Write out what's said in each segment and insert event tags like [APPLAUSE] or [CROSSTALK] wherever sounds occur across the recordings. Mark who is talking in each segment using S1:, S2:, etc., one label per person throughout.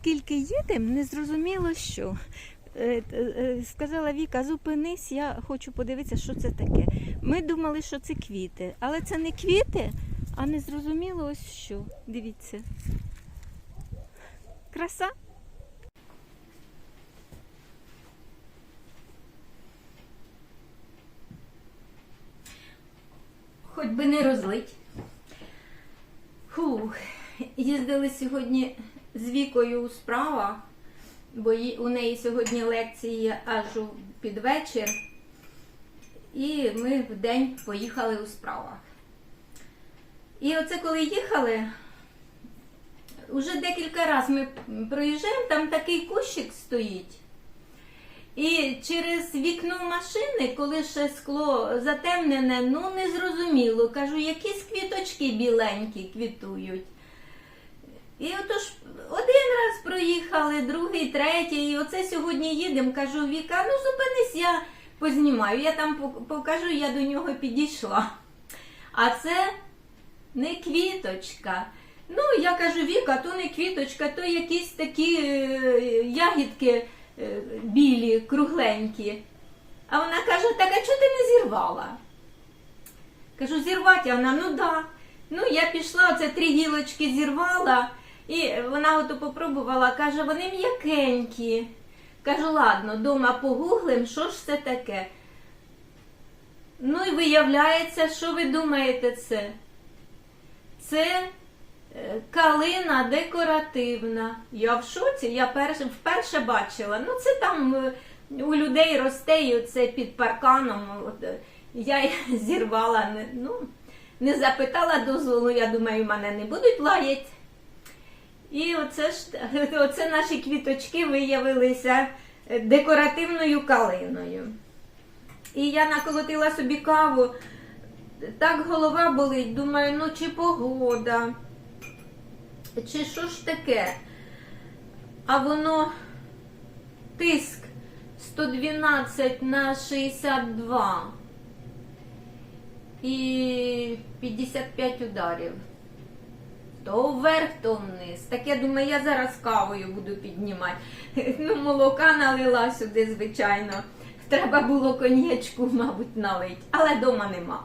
S1: скільки їдемо, не зрозуміло що. Е, е, е, Сказала Віка, зупинись, я хочу подивитися, що це таке. Ми думали, що це квіти, але це не квіти, а не зрозуміло ось що. Дивіться. Краса. Хоч би не розлить. Фух, їздили сьогодні з Вікою у справах, бо у неї сьогодні лекції аж під вечір. І ми в день поїхали у справах. І оце коли їхали, вже декілька разів ми проїжджаємо, там такий кущик стоїть. І через вікно машини, коли ще скло затемнене, ну не зрозуміло. Кажу, якісь квіточки біленькі квітують. І отож один раз проїхали, другий, третій. І оце сьогодні їдемо. Кажу, Віка, ну зупинись, я познімаю. Я там покажу, я до нього підійшла. А це не квіточка. Ну, я кажу, Віка, то не квіточка, то якісь такі е, ягідки е, білі, кругленькі. А вона каже, так а чого ти не зірвала? Кажу, зірвати, а вона, ну да. Ну, я пішла, оце три гілочки зірвала, і вона ото попробувала, каже, вони м'якенькі. Кажу, ладно, дома погуглим, що ж це таке. Ну і виявляється, що ви думаєте це? Це е, калина декоративна. Я в шоці, я перше, вперше бачила. Ну, це там е, у людей росте, і це під парканом. От, е, я [LAUGHS] зірвала, ну, не запитала дозволу, я думаю, мене не будуть лаять. І оце, ж, [LAUGHS] оце наші квіточки виявилися е, декоративною калиною. І я наколотила собі каву. Так голова болить, думаю, ну чи погода, чи що ж таке? А воно тиск 112 на 62 і 55 ударів. То вверх, то вниз. Так я думаю, я зараз кавою буду піднімати. [LAUGHS] Ну, молока налила сюди, звичайно. Треба було коньячку, мабуть, налить, але дома нема.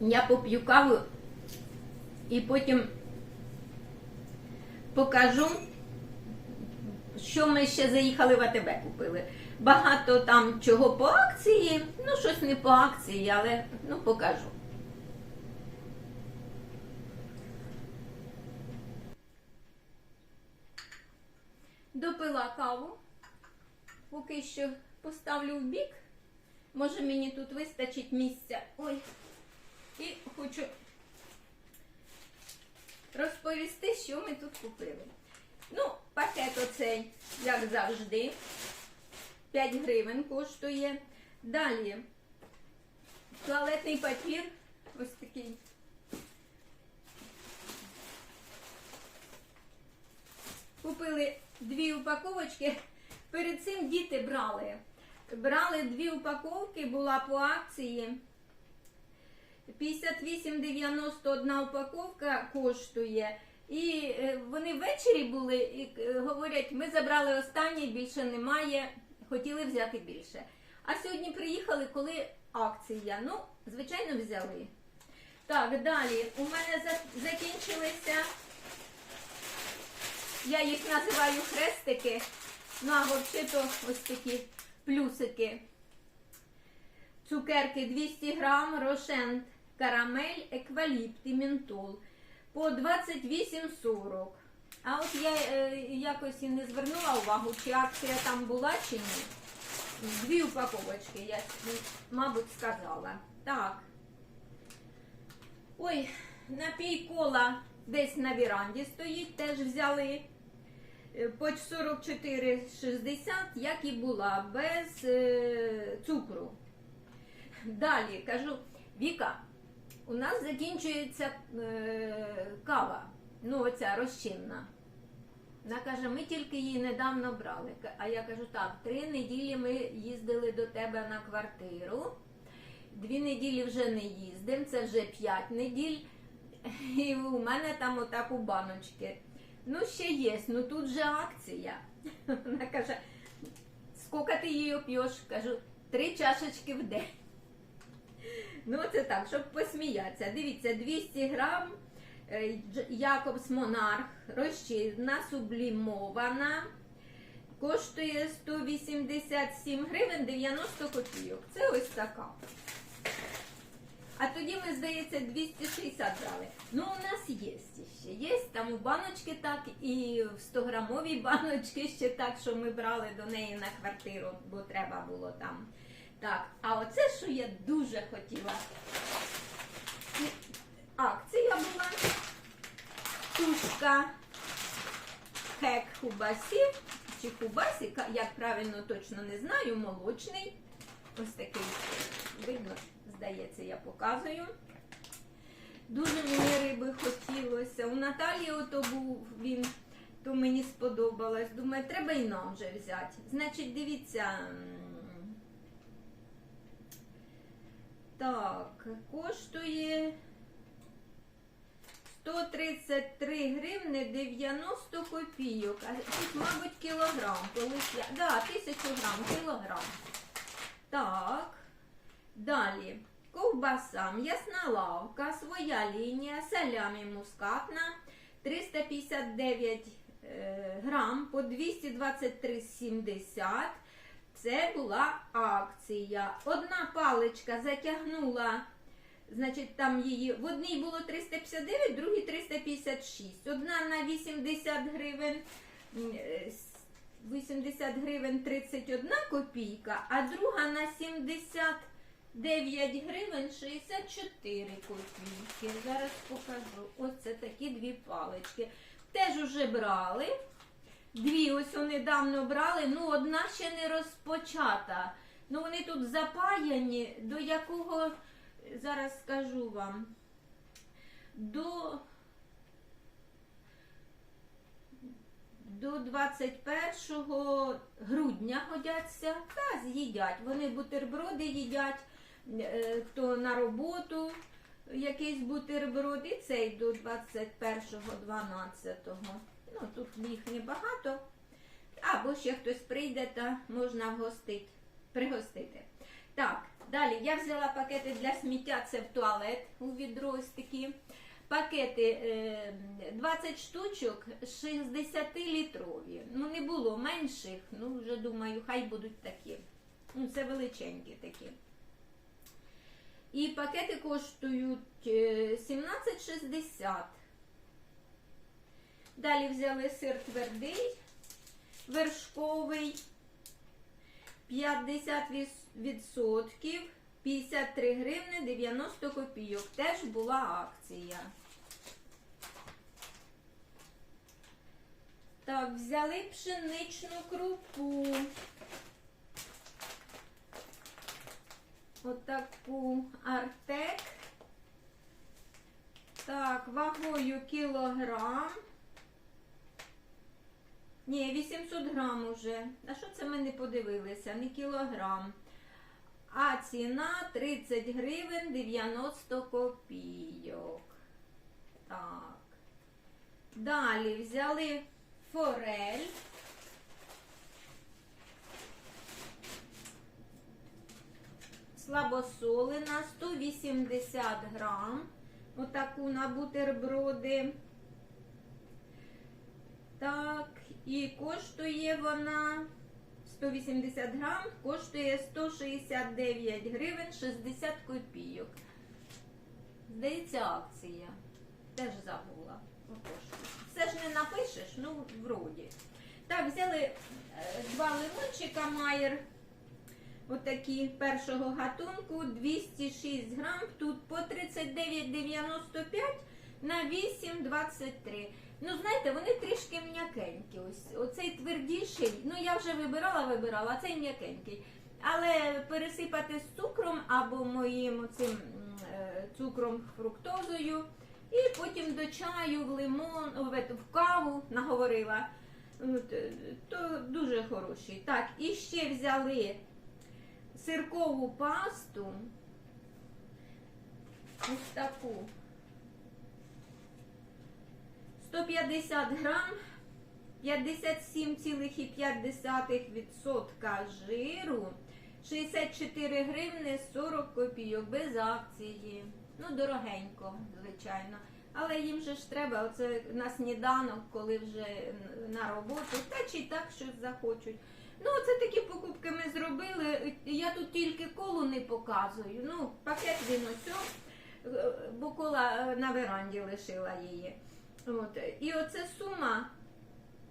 S1: Я поп'ю каву і потім покажу, що ми ще заїхали в АТБ купили. Багато там чого по акції, ну щось не по акції, але ну покажу. Допила каву, поки що поставлю в бік. Може мені тут вистачить місця. Ой. І хочу розповісти, що ми тут купили. Ну, пакет оцей, як завжди, 5 гривень коштує. Далі туалетний папір, ось такий. Купили дві упаковочки. Перед цим діти брали. Брали дві упаковки, була по акції. 58,91 упаковка коштує. І е, вони ввечері були і е, говорять, ми забрали останнє, більше немає, хотіли взяти більше. А сьогодні приїхали, коли акція. Ну, звичайно, взяли. Так, далі. У мене закінчилися, я їх називаю хрестики. Ну, а взагалі ось такі плюсики. Цукерки 200 грам, рошен, карамель, екваліпт і ментол по 28,40. А от я е, якось і не звернула увагу, чи акція там була, чи ні. Дві упаковочки, я, мабуть, сказала. Так. Ой, напій кола десь на віранді стоїть, теж взяли. Е, По 44,60, як і була, без е, цукру. Далі кажу, Віка, у нас закінчується е, кава, ну оця розчинна. Вона каже, ми тільки її недавно брали. А я кажу, так, три неділі ми їздили до тебе на квартиру, дві неділі вже не їздимо, це вже п'ять неділь. [LAUGHS] І у мене там отак у баночки. Ну, ще є, ну тут же акція. [LAUGHS] Вона каже, скільки ти її п'єш? Кажу, три чашечки в день. [LAUGHS] Ну, це так, щоб посміятися. Дивіться, 200 грам е, Дж- Якобс Монарх, розчинна, сублімована. Коштує 187 гривень 90 копійок. Це ось така. А тоді ми, здається, 260 брали. Ну, у нас є ще. Є там у баночки так, і в 100 грамовій [LAUGHS] баночки ще так, що ми брали до неї на квартиру, бо треба було там. Так, а оце, що я дуже хотіла. Акція була. Тушка хек хубасів чи хубасі, як правильно точно не знаю, молочний. Ось такий видно, здається, я показую. Дуже мені риби хотілося. У Наталії ото був він, то мені сподобалось. Думаю, треба і нам вже взяти. Значить, дивіться. Так, коштує 133 гривни 90 копійок. Тут, мабуть, кілограм. Колись я... Да, тисячу грам, кілограм. Так. Далі. Ковбаса, м'ясна лавка, своя лінія, салямі мускатна, 359 е, грам по 223,70. Це була акція. Одна паличка затягнула, значить, там її в одній було 359, в другій 356. Одна на 80 гривень. м, е, с- 80 гривень 31 копійка, а друга на 79 гривень 64 копійки. Зараз покажу. Оце такі дві палички. Теж уже брали. Дві ось недавно брали, ну одна ще не розпочата. Ну вони тут запаяні, до якого, зараз скажу вам, до до 21 грудня годяться та з'їдять. Вони бутерброди їдять, е, хто на роботу якийсь бутерброд, і цей до 21-12. Ну, тут їх небагато. Або ще хтось прийде та можна вгостити, пригостити. Так, далі я взяла пакети для сміття, це в туалет у відро ось такі. Пакети е, 20 штучок 60-літрові. Ну, не було менших, ну вже думаю, хай будуть такі. Ну, це величенькі такі. І пакети коштують е, 17,60. Далі взяли сир твердий, вершковий 50%, 53 гривни 90 копійок. Теж була акція. Так, взяли пшеничну крупу. Отаку артек. Так, вагою кілограм. Ні, 800 грам уже. А що це ми не подивилися? Не кілограм. А ціна 30 гривень 90 копійок. Так. Далі взяли форель. Слабосолена 180 грам. Отаку на бутерброди. Так, і коштує вона 180 грам, коштує 169 гривень 60 копійок. Здається, акція. Теж забула. Все ж не напишеш, ну, вроді. Так, взяли е, два лимончика Майер. Отакі першого гатунку 206 грам, тут по 39,95 на 8,23. Ну, знаєте, вони трішки м'якенькі. Ось оцей твердіший. Ну, я вже вибирала, вибирала, а цей м'якенький. Але пересипати з цукром або моїм цим е, цукром фруктозою. І потім до чаю, в лимон, в, каву наговорила. Е, То дуже хороший. Так, і ще взяли сиркову пасту. Ось таку. 150 грам, 57,5% жиру, 64 гривни 40 копійок без акції. Ну, дорогенько, звичайно. Але їм же ж треба оце на сніданок, коли вже на роботу, та чи так щось захочуть. Ну, це такі покупки ми зробили. Я тут тільки колу не показую. Ну, пакет він ось, бо кола е, на веранді лишила її. От. І оце сума,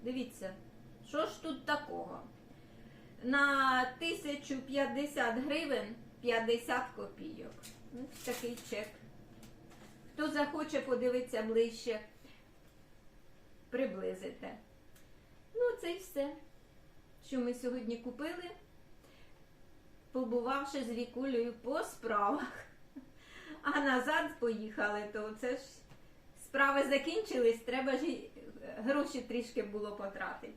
S1: дивіться, що ж тут такого? На 1050 гривень 50 копійок. Ось такий чек. Хто захоче подивитися ближче, приблизите. Ну, це й все, що ми сьогодні купили, побувавши з Вікулею по справах. А назад поїхали, то це ж справи закінчились, треба ж гроші трішки було потратити.